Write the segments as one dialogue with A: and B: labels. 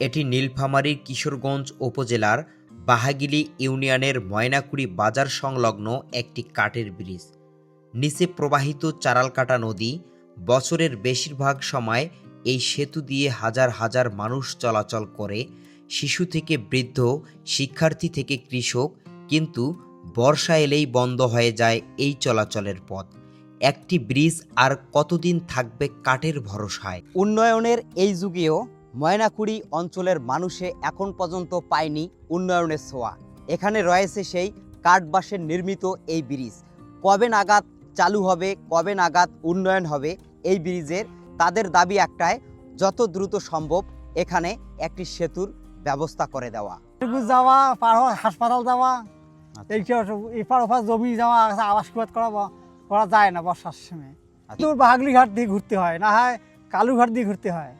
A: এটি নীলফামারীর কিশোরগঞ্জ উপজেলার বাহাগিলি ইউনিয়নের ময়নাকুড়ি বাজার সংলগ্ন একটি কাঠের ব্রিজ। নিচে প্রবাহিত চারালকাটা নদী বছরের বেশিরভাগ সময় এই সেতু দিয়ে হাজার হাজার মানুষ চলাচল করে, শিশু থেকে বৃদ্ধ, শিক্ষার্থী থেকে কৃষক, কিন্তু বর্ষা এলেই বন্ধ হয়ে যায় এই চলাচলের পথ। একটি ব্রিজ আর কতদিন থাকবে কাঠের ভরসায়? উন্নয়নের এই যুগেও ময়নাকুড়ি অঞ্চলের মানুষে এখন পর্যন্ত পায়নি উন্নয়নের ছোঁয়া। এখানে রয়েছে সেই কাঠবাঁশের নির্মিত এই ব্রিজ। কবে নাগাদ চালু হবে কবে নাগাদ উন্নয়ন হবে এই ব্রিজের তাদের দাবি একটাই যত দ্রুত সম্ভব এখানে একটি সেতুর ব্যবস্থা করে দেওয়া।
B: যাওয়া পার হাসপাতাল যাওয়া
A: আচ্ছা।
B: এই এপার ওপার জমি যাওয়া আবাস করা করা যায় না বর্ষার সময়।
A: আচ্ছা।
B: দূর বাহাগলি দিয়ে ঘুরতে হয় না হয় কালুঘাট দিয়ে ঘুরতে হয়।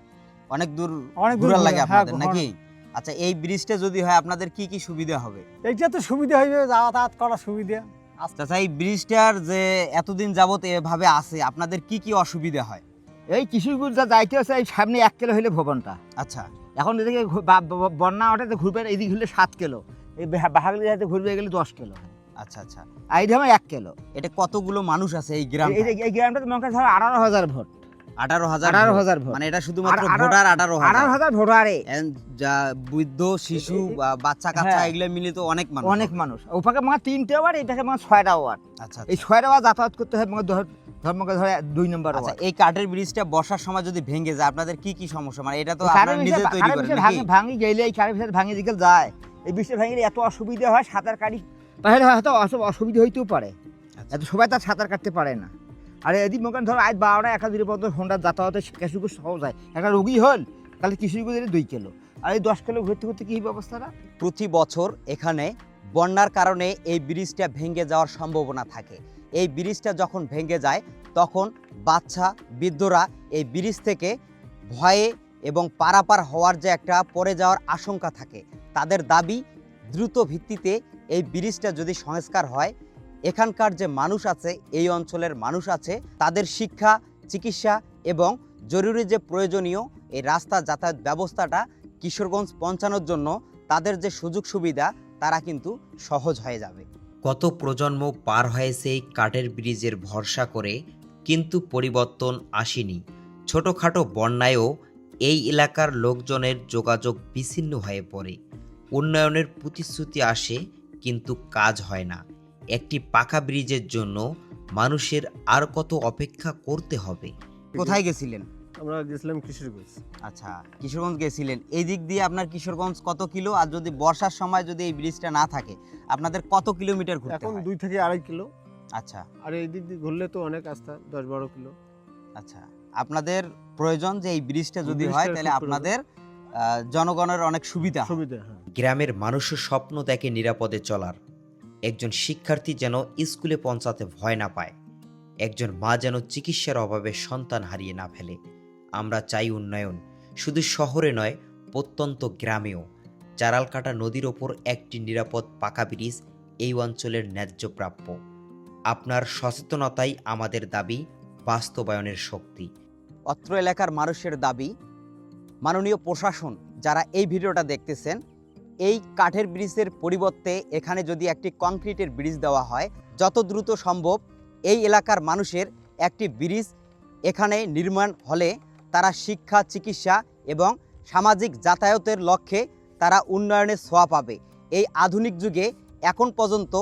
A: অনেক দূর
B: অনেক দূর
A: লাগে
B: হ্যাঁ,
A: আপনাদের নাকি? আচ্ছা এই ব্রিজটা যদি হয় আপনাদের কি কি সুবিধা হবে?
B: এইটা তো সুবিধা হইবে যাতায়াত করার সুবিধা।
A: আচ্ছা এই ব্রিজটার যে এতদিন যাবত এভাবে আছে আপনাদের কি কি অসুবিধা হয়?
C: এই কিশোরগঞ্জ যা যাইতে আছে এই সামনে এক কিলো হইলে ভবনটা।
A: আচ্ছা।
C: এখন এদিকে বন্যা ওঠাতে ঘুরবে এদিক হলে সাত কিলো। এই বাহাগলি যাইতে ঘুরবে গেলে দশ কিলো।
A: আচ্ছা আচ্ছা।
C: এই ধামে এক কিলো।
A: এটা কতগুলো মানুষ আছে এই গ্রাম
C: এই- গ্রামটা মনে হয় ধরো আঠারো হাজার ভোট
A: আঠারো হাজার
C: আঠারো হাজার
A: মানে এটা শুধুমাত্র ভোটার আঠারো
C: আঠারো
A: হাজার।
C: ভোটারে
A: যা বৃদ্ধ শিশু বাচ্চা কাচ্চা
C: হ্যাঁ।
A: এগুলো মিলে তো অনেক মানুষ
C: অনেক মানুষ। ওপাকে মানে তিনটে ওয়ার্ড এটাকে মানে ছয়টা ওয়ার্ড।
A: আচ্ছা
C: এই ছয়টা ওয়ার্ড যাতায়াত করতে হয় মানে ধর ধর্মকে ধরে দুই নম্বর
A: আচ্ছা এই কাঠের ব্রিজটা বর্ষার সময় যদি ভেঙে যায় আপনাদের কি কি সমস্যা? মানে এটা তো আপনারা নিজে তৈরি করেন
C: ভাঙি ভাঙি গেলে এই কারের বিষয়ে ভাঙি দিকে যায়। এই বৃষ্টি ভাঙিলে এত অসুবিধা হয় সাঁতার কাটি তাহলে হয়তো অসুবিধা হইতেও পারে।
A: আচ্ছা।
C: এত সবাই তার সাঁতার কাটতে পারে না। আর এদিক মনে করেন ধরো আজ বারোটা, এক হাজার পর্যন্ত হোন্ডার যাতায়াতে কিছু সহজ হয়। একটা রোগী হল, তাহলে কিশোরগঞ্জ দিলে দুই কিলো। আর এই দশ কিলো ঘুরতে ঘুরতে কি ব্যবস্থাটা?
A: প্রতি বছর এখানে বন্যার কারণে এই ব্রিজটা ভেঙে যাওয়ার সম্ভাবনা থাকে। এই ব্রিজটা যখন ভেঙে যায়, তখন বাচ্চা, বৃদ্ধরা এই ব্রিজ থেকে ভয়ে এবং পারাপার হওয়ার যে একটা পড়ে যাওয়ার আশঙ্কা থাকে, তাদের দাবি দ্রুত ভিত্তিতে এই ব্রিজটা যদি সংস্কার হয় এখানকার যে মানুষ আছে, এই অঞ্চলের মানুষ আছে, তাদের শিক্ষা, চিকিৎসা এবং জরুরি যে প্রয়োজনীয় এই রাস্তা যাতায়াত ব্যবস্থাটা কিশোরগঞ্জ পৌঁছানোর জন্য তাদের যে সুযোগ সুবিধা, তারা কিন্তু সহজ হয়ে যাবে। কত প্রজন্ম পার হয়েছে এই কাঠের ব্রিজের ভরসা করে কিন্তু পরিবর্তন আসেনি। ছোটোখাটো বন্যায়ও এই এলাকার লোকজনের যোগাযোগ বিচ্ছিন্ন হয়ে পড়ে। উন্নয়নের প্রতিশ্রুতি আসে কিন্তু কাজ হয় না। একটি পাকা ব্রিজের জন্য মানুষের আর কত অপেক্ষা করতে হবে? কোথায় গেছিলেন?
D: আমরা গেছিলাম কিশোরগঞ্জ।
A: আচ্ছা কিশোরগঞ্জ গেছিলেন। এই দিক দিয়ে আপনার কিশোরগঞ্জ কত কিলো? আর যদি বর্ষার সময় যদি এই ব্রিজটা না থাকে আপনাদের কত কিলোমিটার ঘুরতে
D: এখন দুই থেকে আড়াই কিলো।
A: আচ্ছা।
D: আর এই দিক দিয়ে ঘুরলে তো অনেক রাস্তা দশ বারো কিলো।
A: আচ্ছা আপনাদের প্রয়োজন যে এই ব্রিজটা যদি হয় তাহলে আপনাদের আহ, জনগণের অনেক সুবিধা
D: সুবিধা হ্যাঁ।
A: গ্রামের মানুষের স্বপ্ন দেখে নিরাপদে চলার একজন শিক্ষার্থী যেন স্কুলে পৌঁছাতে ভয় না পায়। একজন মা যেন চিকিৎসার অভাবে সন্তান হারিয়ে না ফেলে। আমরা চাই উন্নয়ন, শুধু শহরে নয়, প্রত্যন্ত গ্রামেও। চারালকাটা নদীর ওপর একটি নিরাপদ পাকা ব্রিজ এই অঞ্চলের ন্যায্য প্রাপ্য। আপনার সচেতনতাই আমাদের দাবি, বাস্তবায়নের শক্তি। অত্র এলাকার মানুষের দাবি, মাননীয় প্রশাসন যারা এই ভিডিওটা দেখতেছেন এই কাঠের ব্রিজের পরিবর্তে এখানে যদি একটি কংক্রিটের ব্রিজ দেওয়া হয়, যত দ্রুত সম্ভব এই এলাকার মানুষের একটি ব্রিজ এখানে নির্মাণ হলে তারা শিক্ষা, চিকিৎসা এবং সামাজিক যাতায়াতের লক্ষ্যে তারা উন্নয়নের ছোঁয়া পাবে। এই আধুনিক যুগে এখন পর্যন্ত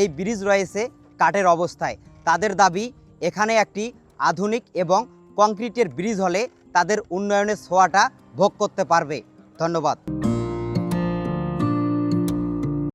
A: এই ব্রিজ রয়েছে কাঠের অবস্থায়। তাদের দাবি, এখানে একটি আধুনিক এবং কংক্রিটের ব্রিজ হলে তাদের উন্নয়নের ছোঁয়াটা ভোগ করতে পারবে। ধন্যবাদ।